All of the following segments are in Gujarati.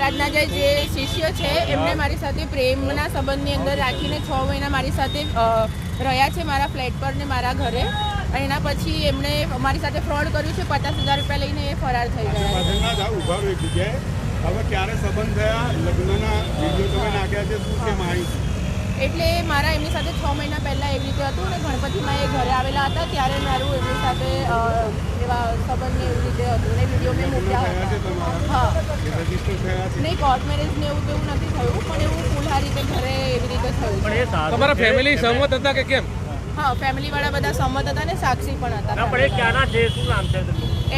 મહારાજના જે જે શિષ્ય છે એમને મારી સાથે પ્રેમના સંબંધની અંદર રાખીને છ મહિના મારી સાથે રહ્યા છે મારા ફ્લેટ પર ને મારા ઘરે. એના પછી એમણે મારી સાથે ફ્રોડ કર્યું છે પચાસ હજાર રૂપિયા લઈને એ ફરાર થઈ ગયા હવે ક્યારે સંબંધ થયા? લગ્નના વીડિયો તમે નાખ્યા છે શું છે માહિતી? એટલે મારા એમની સાથે છ મહિના પહેલાં એવી રીતે હતું ને ગણપતિમાં એ ઘરે આવેલા હતા ત્યારે મારું એમની સાથે એવા સંબંધને એવી રીતે હતું. ને વીડિયો મેં મૂક્યા હતા. હા. નહીં કોર્ટ મેરેજ ને એવું તેવું નથી થયું પણ એવું ફૂલ આ રીતે ઘરે એવી રીતે થયું. તમારા ફેમિલી સહમત હતા કે કેમ? હા ફેમિલી વાળા બધા સંમત હતા ને સાક્ષી પણ હતા. પણ એ ક્યાંના છે? શું નામ છે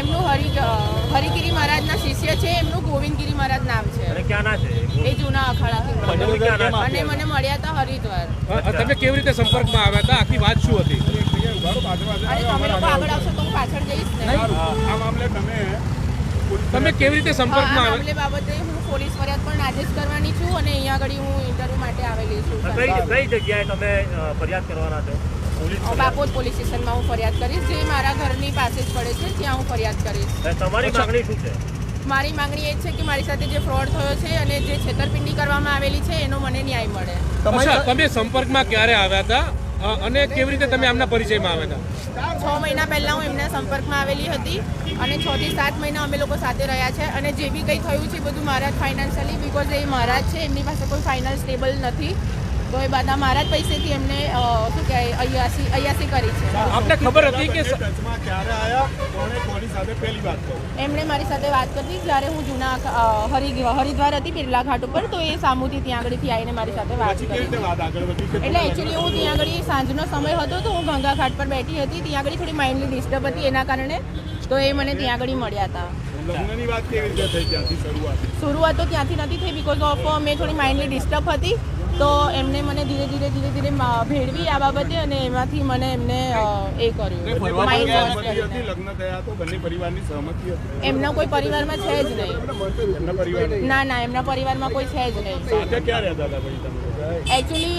એમનું હરિ હરિગીરી મહારાજના શિષ્ય છે એમનું ગોવિંદગીરી મહારાજ નામ છે. ક્યાંના છે? એ જૂના. ક્યાંના અને મને મળ્યા હતા હરિદ્વાર. તમે કેવી રીતે સંપર્કમાં આવ્યા હતા? આખી વાત શું હતી? તમે આગળ આવશો તો હું પાછળ જઈશ ને. આ મામલે તમે પોલીસ તમે કેવી રીતે સંપર્કમાં આવ્યા? બાબતે હું પોલીસ ફરિયાદ પણ આજે જ કરવાની છું અને અહીંયા આગળ હું ઇન્ટરવ્યુ માટે આવેલી છું. કઈ કઈ જગ્યાએ તમે ફરિયાદ કરવાના છો? પોલીસ બાપોદ પોલીસ સ્ટેશનમાં હું ફરિયાદ કરીશ. જે મારા ઘરની પાસે જ પડે છે ત્યાં હું ફરિયાદ કરીશ. તમારી માંગણી શું છે? મારી માંગણી એ છે કે મારી સાથે જે ફ્રોડ થયો છે અને જે છેતરપિંડી કરવામાં આવેલી છે એનો મને ન્યાય મળે. તમે સંપર્કમાં ક્યારે આવ્યા હતા? અને કેવી રીતે તમે આમના પરિચયમાં આવ્યા હતા? છ મહિના પહેલાં હું એમના સંપર્કમાં આવેલી હતી અને છ થી સાત મહિના અમે લોકો સાથે રહ્યા છે અને જે બી કંઈ થયું છે એ બધું મારા જ ફાઇનાન્શિયલી બિકોઝ એ મારા જ છે એમની પાસે કોઈ ફાઇનાન્સ સ્ટેબલ નથી. તો એ બધા મારા જ પૈસેથી એમને શું કહેવાય અયાસી અયાસી કરી છે. આપને ખબર હતી કે ક્યારે આયા? કોણે કોની સાથે પહેલી વાત કરી? એમણે મારી સાથે વાત કરી જ્યારે હું જૂના હરિ હરિદ્વાર હતી બિરલા ઘાટ ઉપર તો એ સામુથી ત્યાં આગળથી આવીને મારી સાથે વાત કરી. રીતે વાત આગળ વધી કે એટલે એકચ્યુઅલી હું ત્યાં આગળ સાંજનો સમય હતો તો હું ગંગા ઘાટ પર બેઠી હતી ત્યાં આગળ થોડી માઇન્ડલી ડિસ્ટર્બ હતી એના કારણે તો એ મને ત્યાં આગળ મળ્યા હતા. લગ્નની વાત કેવી રીતે થઈ ત્યાંથી શરૂઆત? શરૂઆત તો ત્યાંથી નથી થઈ બિકોઝ ઓફ મેં થોડી માઇન્ડલી ડિસ્ટર્બ હતી તો એમને મને ધીરે ધીરે ધીરે ધીરે ભેળવી આ બાબતે અને એમાંથી મને એમને એ કર્યું. એમના કોઈ પરિવારમાં છે જ નહીં. ના ના એમના પરિવારમાં કોઈ છે જ નહીં. એકચ્યુઅલી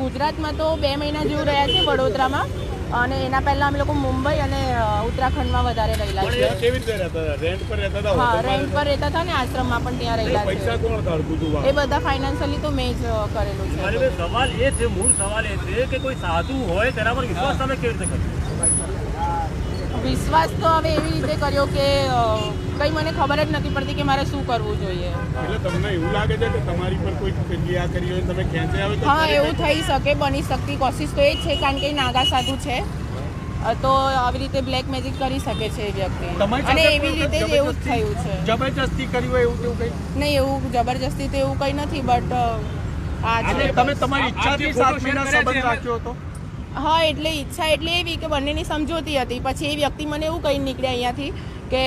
ગુજરાતમાં તો બે મહિના જેવું રહ્યા છે વડોદરામાં. અને એના પહેલા અમે લોકો મુંબઈ અને ઉત્તરાખંડમાં વધારે રહેલા છે કેવી રીતે રહેતા હતા? રેન્ટ પર રહેતા હતા હા રેન્ટ પર રહેતા હતા ને આશ્રમમાં પણ ત્યાં રહેલા પૈસા કોણ કાઢતું હતું એ બધા ફાઇનાન્શિયલી તો મેં જ કરેલું છે. સવાલ એ છે મૂળ સવાલ એ છે કે કોઈ સાધુ હોય તેના પર વિશ્વાસ તમે કેવી રીતે કરશો? વિશ્વાસ તો હવે એવી રીતે કર્યો કે કંઈ મને ખબર જ નથી પડતી કે મારે શું કરવું જોઈએ. એટલે તમને એવું લાગે છે કે તમારી પર કોઈ ક્રિયા કરી હોય તમે ખેંચે આવે તો હા એવું થઈ શકે બની શકતી કોશિશ તો એ જ છે કારણ કે નાગા સાધુ છે. તો આવી રીતે બ્લેક મેજિક કરી શકે છે એ વ્યક્તિ. અને એવી રીતે જ એવું જ થયું છે. જબરજસ્તી કરી હોય એવું તેવું કંઈ? નહીં એવું જબરજસ્તી તો એવું કંઈ નથી બટ આજે તમે તમારી ઈચ્છાથી સાત મહિના સંબંધ રાખ્યો હતો. હા એટલે ઈચ્છા એટલે એવી કે બંનેની સમજોતી હતી. પછી એ વ્યક્તિ મને એવું કહી નીકળ્યા અહીંયાથી કે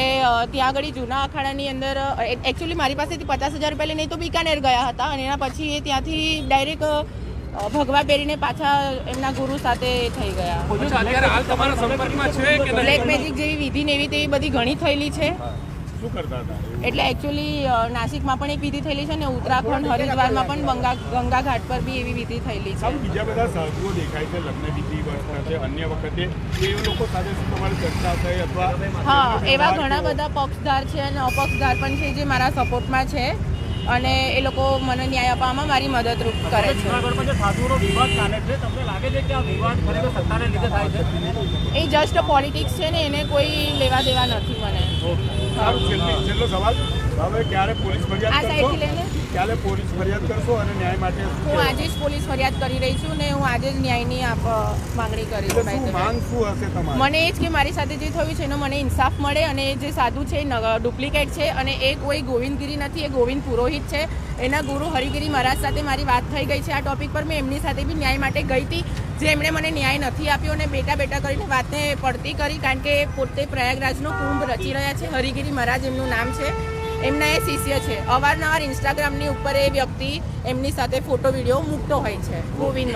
ત્યાં આગળ જૂના અખાડાની અંદર એકચ્યુઅલી મારી પાસેથી પચાસ હજાર રૂપિયા લઈને તો બિકાનેર ગયા હતા અને એના પછી એ ત્યાંથી ડાયરેક્ટ ભગવા પહેરીને પાછા એમના ગુરુ સાથે થઈ ગયા. બ્લેક મેજિક જેવી વિધિ ને એવી તેવી બધી ઘણી થયેલી છે. શું કરતા હતા? એટલે એકચ્યુઅલી નાસિકમાં પણ એક વિધિ થયેલી છે ને ઉત્તરાખંડ હરિદ્વારમાં પણ ગંગા ગંગા ઘાટ પર બી એવી વિધિ થયેલી છે. બીજા બધા સાધુઓ દેખાય છે લગ્ન વિધિ વખતે અન્ય વખતે. એ લોકો સાથે શું તમારી ચર્ચા થઈ અથવા હા એવા ઘણા બધા પક્ષધાર છે અને અપક્ષધાર પણ છે જે મારા સપોર્ટમાં છે. અને એ લોકો મને ન્યાય આપવામાં મારી મદદરૂપ કરે છે. એ જસ્ટ પોલિટિક્સ છે ને એને કોઈ લેવા દેવા નથી મને. સારું છેલ્લી છેલ્લો સવાલ. હવે ક્યારે પોલીસ આ સાઈડથી લઈને ક્યારે પોલીસ ફરિયાદ કરશો અને ન્યાય માટે હું આજે જ પોલીસ ફરિયાદ કરી રહી છું ને હું આજે જ ન્યાયની આપ માંગણી the way. માંગ શું હશે તમારી? મને એ જ કે મારી સાથે જે થયું છે એનો મને ઇન્સાફ મળે અને જે સાધુ છે ડુપ્લિકેટ છે અને એ કોઈ ગોવિંદગીરી નથી એ ગોવિંદ પુરોહિત છે. એના ગુરુ હરિગીરી મહારાજ સાથે મારી વાત થઈ ગઈ છે આ ટોપિક પર. મેં એમની સાથે બી ન્યાય માટે ગઈ હતી. જે એમણે મને ન્યાય નથી આપ્યો અને બેટા બેટા કરીને વાતને પડતી કરી કારણ કે પોતે પ્રયાગરાજનો કુંભ રચી રહ્યા છે. હરિગીરી મહારાજ એમનું નામ છે. એમના એ શિષ્ય છે. અવારનવાર ઇન્સ્ટાગ્રામની ઉપર એ વ્યક્તિ એમની સાથે ફોટો વીડિયો મૂકતો હોય છે. ગોવિંદ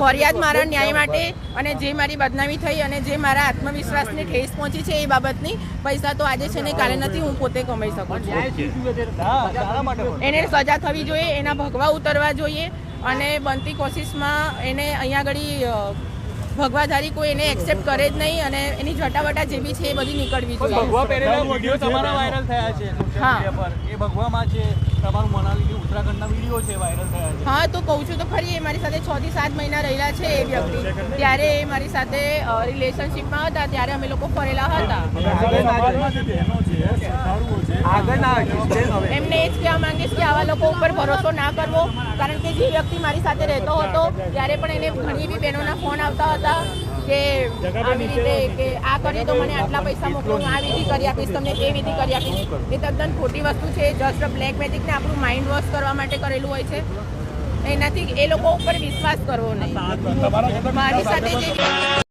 ફરિયાદ મારા ન્યાય માટે અને જે મારી બદનામી થઈ અને જે મારા આત્મવિશ્વાસને ઠેસ પહોંચી છે એ બાબતની પૈસા તો આજે છે ને કાલે નથી હું પોતે કમાઈ શકું છું? એને સજા થવી જોઈએ એના ભગવા ઉતરવા જોઈએ અને બનતી કોશિશમાં એને અહીંયા આગળ ભગવાધારી કોઈ એને એક્સેપ્ટ કરે જ નહીં અને એની જટાવટા જે બી છે એ બધી નીકળવી જોઈએ. ભગવા પહેરેલા વીડિયો તમારા વાયરલ થયા છે સોશિયલ હા. મીડિયા પર. એ ભગવામાં છે. તમારું મનાલીની ઉત્તરાખંડના વીડિયો છે વાયરલ થયા છે. હા તો કહું છું તો ખરી એ મારી સાથે છ થી સાત મહિના રહેલા છે એ વ્યક્તિ. ત્યારે એ મારી સાથે રિલેશનશિપમાં હતા ત્યારે અમે લોકો ફરેલા હતા. એમને એ જ કહેવા માંગીશ કે આવા લોકો ઉપર ભરોસો ના કરવો કારણ કે જે વ્યક્તિ મારી સાથે રહેતો હતો ત્યારે પણ એને ઘણી એવી બહેનોના ફોન આવતા હતા. કે આવી રીતે કે આ કરી તો મને આટલા પૈસા મોકલો હું આ વિધિ કરી આપીશ તમને તે વિધિ કરી આપીશ. એ તદ્દન ખોટી વસ્તુ છે જસ્ટ બ્લેક મેજિકને આપણું માઇન્ડ વોશ કરવા માટે કરેલું હોય છે. એનાથી એ લોકો ઉપર વિશ્વાસ કરવો નહીં. મારી સાથે જે